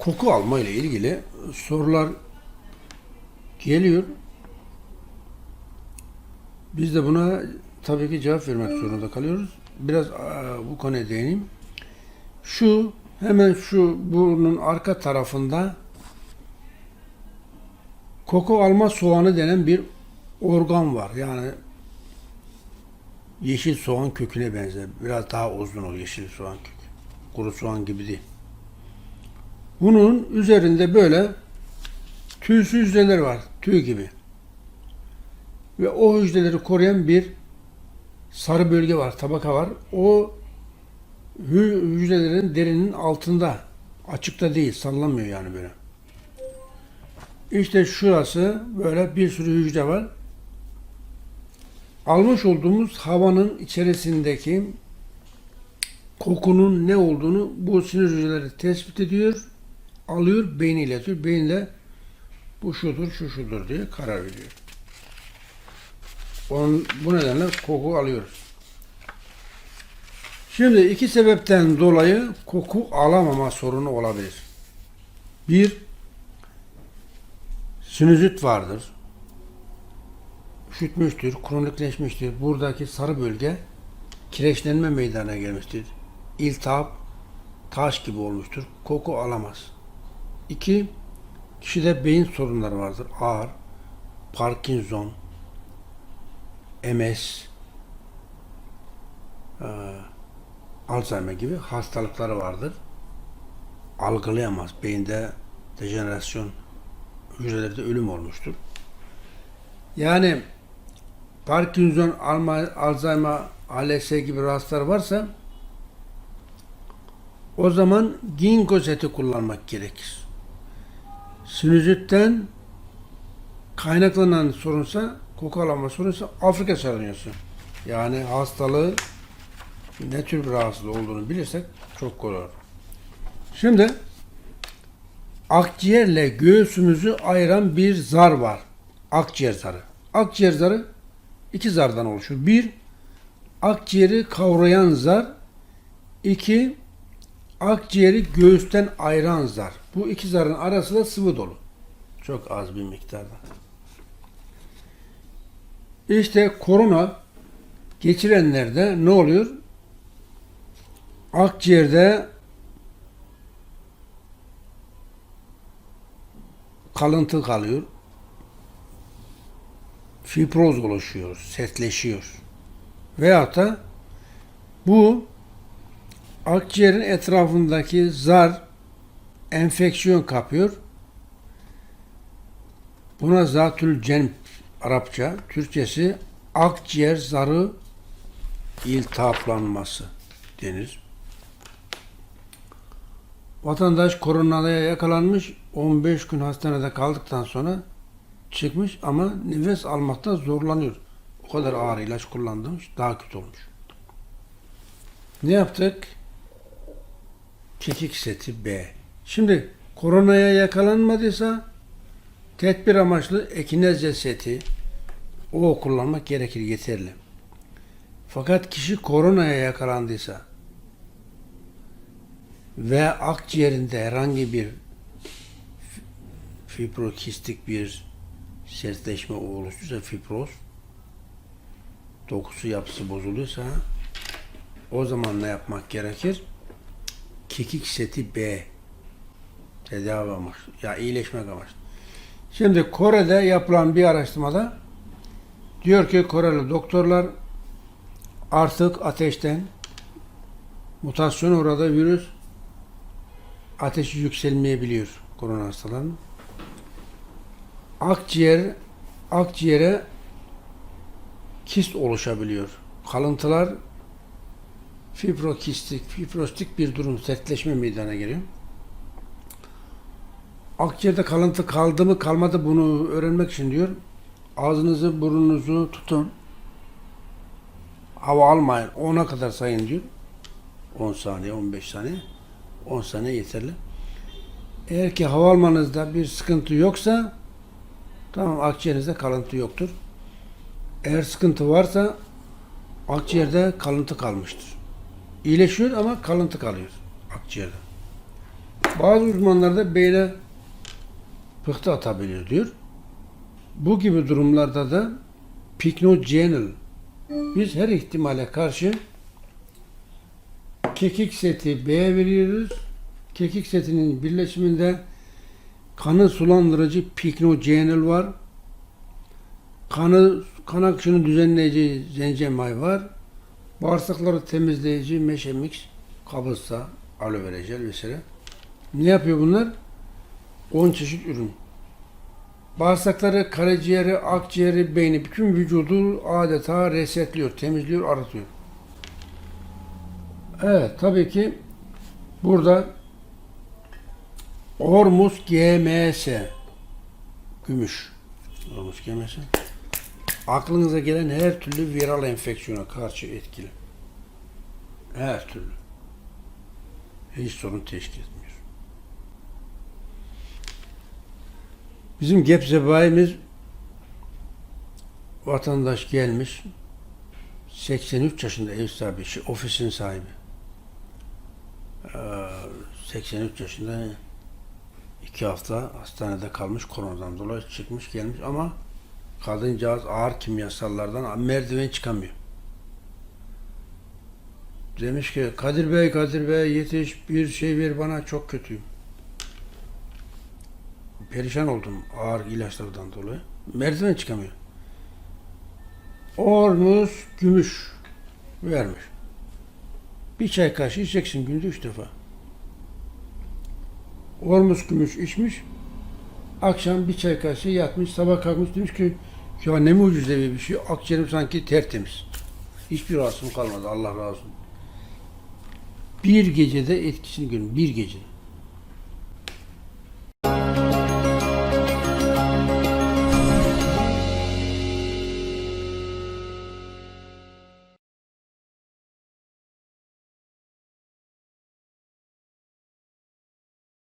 koku alma ile ilgili sorular geliyor. Biz de buna tabii ki cevap vermek zorunda kalıyoruz. Biraz aa, bu konuya değineyim. Şu hemen şu burnun arka tarafında koku alma soğanı denen bir organ var. Yani yeşil soğan köküne benzer. Biraz daha uzun o yeşil soğan kökü. Kuru soğan gibi değil. Bunun üzerinde böyle tüysüz hücreler var. Tüy gibi. Ve o hücreleri koruyan bir sarı bölge var, tabaka var. O hü- hücrelerin derinin altında. Açıkta değil, sallanmıyor yani böyle. İşte şurası böyle bir sürü hücre var. Almış olduğumuz havanın içerisindeki kokunun ne olduğunu bu sinir hücreleri tespit ediyor, alıyor, beyne iletiyor. Beyinle bu şudur, şu şudur diye karar veriyor. Onun, bu nedenle koku alıyoruz. Şimdi iki sebepten dolayı koku alamama sorunu olabilir. Bir, sinüzit vardır. Üşütmüştür, kronikleşmiştir. Buradaki sarı bölge kireçlenme meydana gelmiştir. İltihap, taş gibi olmuştur. Koku alamaz. İki, kişide beyin sorunları vardır. Ağır, Parkinson, MS, eee, Alzheimer gibi hastalıkları vardır. Algılayamaz. Beyinde dejenerasyon, hücrelerde ölüm olmuştur. Yani Parkinson, Alzheimer, ALS gibi rahatsızlar varsa o zaman ginkgo seti kullanmak gerekir. Sinüzitten kaynaklanan sorunsa, koku alama sorunsa Afrika sarınıyorsun. Yani hastalığı ne tür bir rahatsızlık olduğunu bilirsek çok kolay. Şimdi akciğerle göğsümüzü ayıran bir zar var. Akciğer zarı. Akciğer zarı iki zardan oluşur. Bir, akciğeri kavrayan zar. iki akciğeri göğüsten ayıran zar. Bu iki zarın arası da sıvı dolu. Çok az bir miktarda. İşte korona geçirenlerde ne oluyor? Akciğerde kalıntı kalıyor. Fibroz oluşuyor, sertleşiyor. Veyahut da bu akciğerin etrafındaki zar enfeksiyon kapıyor. Buna zatül cenb Arapça, Türkçesi akciğer zarı iltihaplanması denir. Vatandaş koronaya yakalanmış, 15 gün hastanede kaldıktan sonra çıkmış ama nefes almakta zorlanıyor. O kadar ağır ilaç kullanmış, daha kötü olmuş. Ne yaptık? Kekik seti B. Şimdi koronaya yakalanmadıysa tedbir amaçlı ekinezya seti o kullanmak gerekir yeterli. Fakat kişi koronaya yakalandıysa ve akciğerinde herhangi bir fibrokistik bir sertleşme oluştuysa fibroz dokusu yapısı bozuluyorsa o zaman ne yapmak gerekir? Kekik seti B tedavi amaçlı ya iyileşmek amaçlı. Şimdi Kore'de yapılan bir araştırmada diyor ki Koreli doktorlar artık ateşten mutasyon uğradı virüs ateşi yükselmeyebiliyor korona hastalarının. Akciğer akciğere kist oluşabiliyor. Kalıntılar fibrokistik, fibrostik bir durum, sertleşme meydana geliyor. Akciğerde kalıntı kaldı mı kalmadı bunu öğrenmek için diyor. Ağzınızı burnunuzu tutun. Hava almayın. 10'a kadar sayın diyor. 10 saniye, 15 saniye. 10 saniye yeterli. Eğer ki hava almanızda bir sıkıntı yoksa tamam akciğerinizde kalıntı yoktur. Eğer sıkıntı varsa akciğerde kalıntı kalmıştır. İyileşiyor ama kalıntı kalıyor akciğerde. Bazı uzmanlar da beyne pıhtı atabilir diyor. Bu gibi durumlarda da Pycnogenol biz her ihtimale karşı kekik seti B'ye veriyoruz. Kekik setinin birleşiminde kanı sulandırıcı Pycnogenol var. Kanı kan akışını düzenleyici zencemay var. Bağırsakları temizleyici meşemix, kabızsa, aloe vera jel vesaire. Ne yapıyor bunlar? 10 çeşit ürün. Bağırsakları, karaciğeri, akciğeri, beyni, bütün vücudu adeta resetliyor, temizliyor, arıtıyor. Evet, tabii ki burada Hormuz GMS gümüş. Hormuz GMS aklınıza gelen her türlü viral enfeksiyona karşı etkili. Her türlü. Hiç sorun teşkil etmiyor. Bizim Gebze bayimiz vatandaş gelmiş 83 yaşında ev sahibi, şey, ofisin sahibi. Ee, 83 yaşında iki hafta hastanede kalmış koronadan dolayı çıkmış gelmiş ama kadıncağız ağır kimyasallardan merdiven çıkamıyor. Demiş ki Kadir Bey Kadir Bey yetiş bir şey ver bana çok kötüyüm. Perişan oldum ağır ilaçlardan dolayı. Merdiven çıkamıyor. Ormuz gümüş vermiş. Bir çay kaşığı içeceksin günde üç defa. Ormuz gümüş içmiş. Akşam bir çay kaşığı yatmış. Sabah kalkmış demiş ki ya ne mucizevi bir şey. Akciğerim sanki tertemiz. Hiçbir rahatsızlığım kalmadı. Allah razı olsun. Bir gecede etkisini görün. Bir gece.